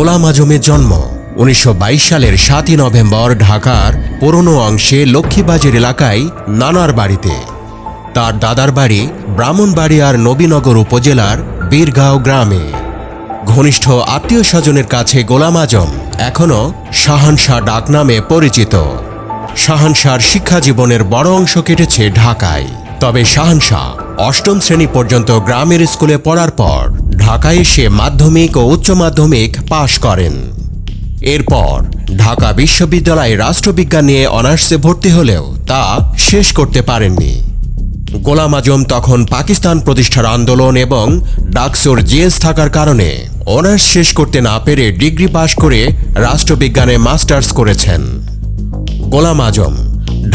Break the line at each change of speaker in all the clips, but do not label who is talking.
গোলাম আজমের জন্ম। উনিশশো বাইশ সালের সাতই নভেম্বর ঢাকার পুরনো অংশে লক্ষ্মীবাজার এলাকায় নানার বাড়িতে। তার দাদার বাড়ি ব্রাহ্মণবাড়িয়ার নবীনগর উপজেলার বীরগাঁও গ্রামে। ঘনিষ্ঠ আত্মীয় স্বজনের কাছে গোলাম আজম এখনও শাহানশাহ ডাক নামে পরিচিত। শাহানশাহর শিক্ষা জীবনের বড় অংশ কেটেছে ঢাকায়। তবে শাহানশাহ অষ্টম শ্রেণি পর্যন্ত গ্রামের স্কুলে পড়ার পর ঢাকায় এসে মাধ্যমিক ও উচ্চ মাধ্যমিক পাশ করেন। এরপর ঢাকা বিশ্ববিদ্যালয়ে রাষ্ট্রবিজ্ঞান নিয়ে অনার্সে ভর্তি হলেও তা শেষ করতে পারেননি। গোলাম আজম তখন পাকিস্তান প্রতিষ্ঠার আন্দোলন এবং ডাকসোর জিএস থাকার কারণে অনার্স শেষ করতে না পেরে ডিগ্রি পাশ করে রাষ্ট্রবিজ্ঞানে মাস্টার্স করেছেন। গোলাম আজম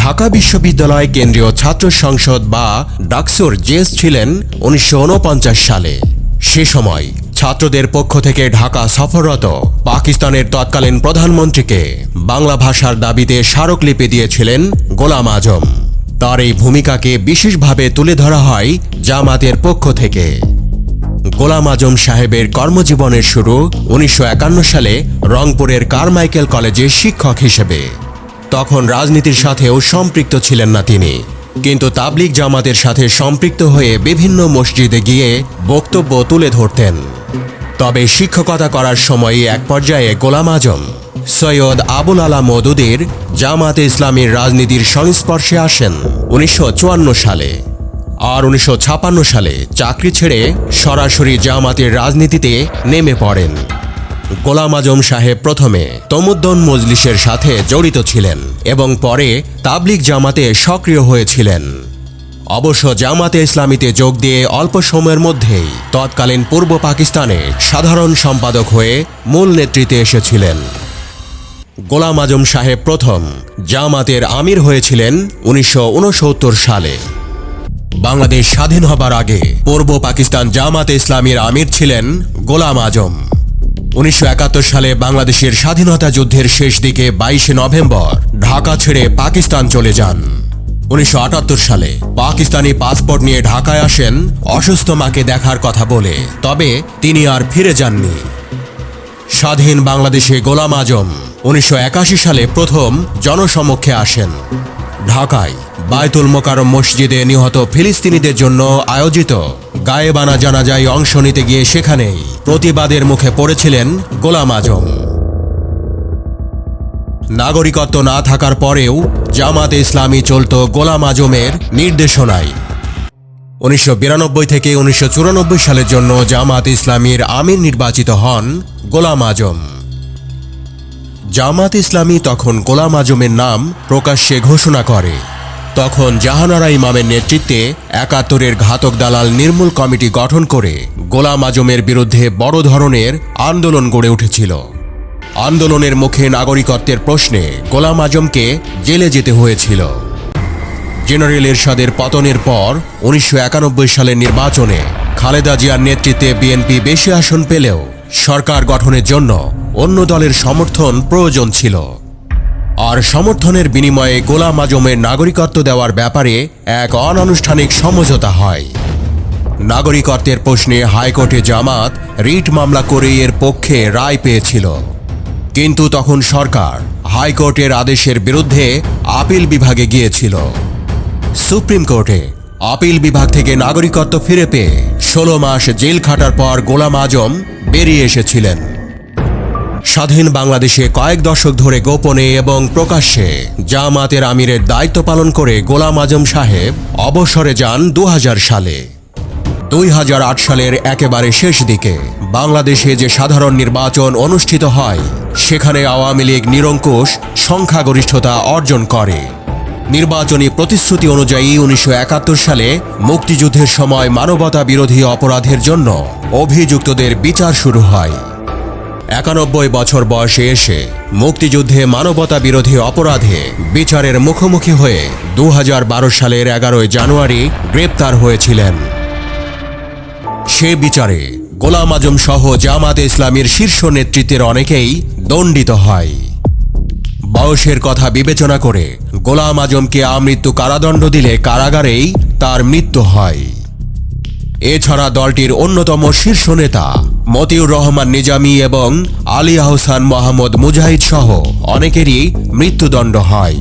ঢাকা বিশ্ববিদ্যালয় কেন্দ্রীয় ছাত্র সংসদ বা ডাকসুর জেস ছিলেন উনিশশো ঊনপঞ্চাশ সালে। সে সময় ছাত্রদের পক্ষ থেকে ঢাকা সফররত পাকিস্তানের তৎকালীন প্রধানমন্ত্রীকে বাংলা ভাষার দাবিতে স্মারকলিপি দিয়েছিলেন গোলাম আজম। তার এই ভূমিকাকে বিশেষভাবে তুলে ধরা হয় জামাতের পক্ষ থেকে। গোলাম আজম সাহেবের কর্মজীবনের শুরু উনিশশো একান্ন সালে রংপুরের কারমাইকেল কলেজে শিক্ষক হিসেবে। তখন রাজনীতির সাথেও সম্পৃক্ত ছিলেন না তিনি। কিন্তু তাবলিগ জামাতের সাথে সম্পৃক্ত হয়ে বিভিন্ন মসজিদে গিয়ে বক্তব্য তুলে ধরতেন। তবে শিক্ষকতা করার সময় এক পর্যায়ে গোলাম আজম, সৈয়দ আবুল আলা মদুদের জামাতে ইসলামীর রাজনীতির সংস্পর্শে আসেন উনিশশো চুয়ান্ন সালে। আর উনিশশো সালে চাকরি ছেড়ে সরাসরি জামাতের রাজনীতিতে নেমে পড়েন। গোলাম আজম সাহেব প্রথমে তমুদ্দন মজলিসের সাথে জড়িত ছিলেন এবং পরে তাবলিগ জামাতে সক্রিয় হয়েছিলেন। অবশ্য জামাতে ইসলামীতে যোগ দিয়ে অল্প সময়ের মধ্যেই তৎকালীন পূর্ব পাকিস্তানে সাধারণ সম্পাদক হয়ে মূল নেতৃত্বে এসেছিলেন। গোলাম আজম সাহেব প্রথম জামাতের আমির হয়েছিলেন উনিশশো ঊনসত্তর সালে। বাংলাদেশ স্বাধীন হবার আগে পূর্ব পাকিস্তান জামাতে ইসলামীর আমির ছিলেন গোলাম আজম। উনিশশো একাত্তর সালে বাংলাদেশের স্বাধীনতা যুদ্ধের শেষ দিকে বাইশে নভেম্বর ঢাকা ছেড়ে পাকিস্তান চলে যান। উনিশশো আটাত্তর সালে পাকিস্তানি পাসপোর্ট নিয়ে ঢাকায় আসেন, অসুস্থ মাকে দেখার কথা বলে, তবে তিনি আর ফিরে যাননি। স্বাধীন বাংলাদেশে গোলাম আজম উনিশশো একাশি সালে প্রথম জনসমক্ষে আসেন। ঢাকায় বায়তুল মোকারম মসজিদে নিহত ফিলিস্তিনিদের জন্য আয়োজিত গায়েবানা জানাজায় অংশ নিতে গিয়ে সেখানেই প্রতিবাদের মুখে পড়েছিলেন গোলাম আজম। নাগরিকত্ব না থাকার পরেও জামাতে ইসলামী চলত গোলাম আজমের নির্দেশনায়। উনিশশো বিরানব্বই থেকে উনিশশো চুরানব্বই সালের জন্য জামাত ইসলামীর আমির নির্বাচিত হন গোলাম আজম। জামাত ইসলামী তখন গোলাম আজমের নাম প্রকাশ্যে ঘোষণা করে। তখন জাহানারা ইমামের নেতৃত্বে একাত্তরের ঘাতক দালাল নির্মূল কমিটি গঠন করে। গোলাম আজমের বিরুদ্ধে বড় ধরনের আন্দোলন গড়ে উঠেছিল। আন্দোলনের মুখে নাগরিকত্বের প্রশ্নে গোলাম আজমকে জেলে যেতে হয়েছিল। জেনারেল এরশাদের পতনের পর উনিশশো একানব্বই সালের নির্বাচনে খালেদা জিয়ার নেতৃত্বে বিএনপি বেশি আসন পেলেও সরকার গঠনের জন্য অন্য দলের সমর্থন প্রয়োজন ছিল। আর সমর্থনের বিনিময়ে গোলাম আজমের নাগরিকত্ব দেওয়ার ব্যাপারে এক অনানুষ্ঠানিক সমঝোতা হয়। নাগরিকত্বের প্রশ্নে হাইকোর্টে জামাত রিট মামলা করে এর পক্ষে রায় পেয়েছিল। কিন্তু তখন সরকার হাইকোর্টের আদেশের বিরুদ্ধে আপিল বিভাগে গিয়েছিল। সুপ্রিম কোর্টে আপিল বিভাগ থেকে নাগরিকত্ব ফিরে পেয়ে ষোলো মাস জেল খাটার পর গোলাম আজম বেরিয়ে এসেছিলেন। স্বাধীন বাংলাদেশে কয়েক দশক ধরে গোপনে এবং প্রকাশ্যে জামাতের আমিরের দায়িত্ব পালন করে গোলাম আজম সাহেব অবসরে যান দু হাজার সালে। দুই হাজার আট সালের একেবারে শেষ দিকে বাংলাদেশে যে সাধারণ নির্বাচন অনুষ্ঠিত হয়, সেখানে আওয়ামী লীগ নিরঙ্কুশ সংখ্যাগরিষ্ঠতা অর্জন করে। নির্বাচনী প্রতিশ্রুতি অনুযায়ী উনিশশো একাত্তর সালে মুক্তিযুদ্ধের সময় মানবতা বিরোধী অপরাধের জন্য অভিযুক্তদের বিচার শুরু হয়। একানব্বই বছর বয়সে এসে মুক্তিযুদ্ধে মানবতা বিরোধী অপরাধে বিচারের মুখোমুখি হয়ে দু হাজার বারো সালের এগারোই জানুয়ারি গ্রেপ্তার হয়েছিলেন। সে বিচারে। গোলাম আজম সহ জামাতে ইসলামের শীর্ষ নেতৃত্বের অনেকেই দণ্ডিত হয়। বয়সের কথা বিবেচনা করে গোলাম আজমকে আমৃত্যু কারাদণ্ড দিলে কারাগারেই তার মৃত্যু হয়। এছাড়া দলটির অন্যতম শীর্ষ নেতা মতিউর রহমান নিজামি এবং আলী আহসান মোহাম্মদ মুজাহিদ সহ অনেকেরই মৃত্যুদণ্ড হয়।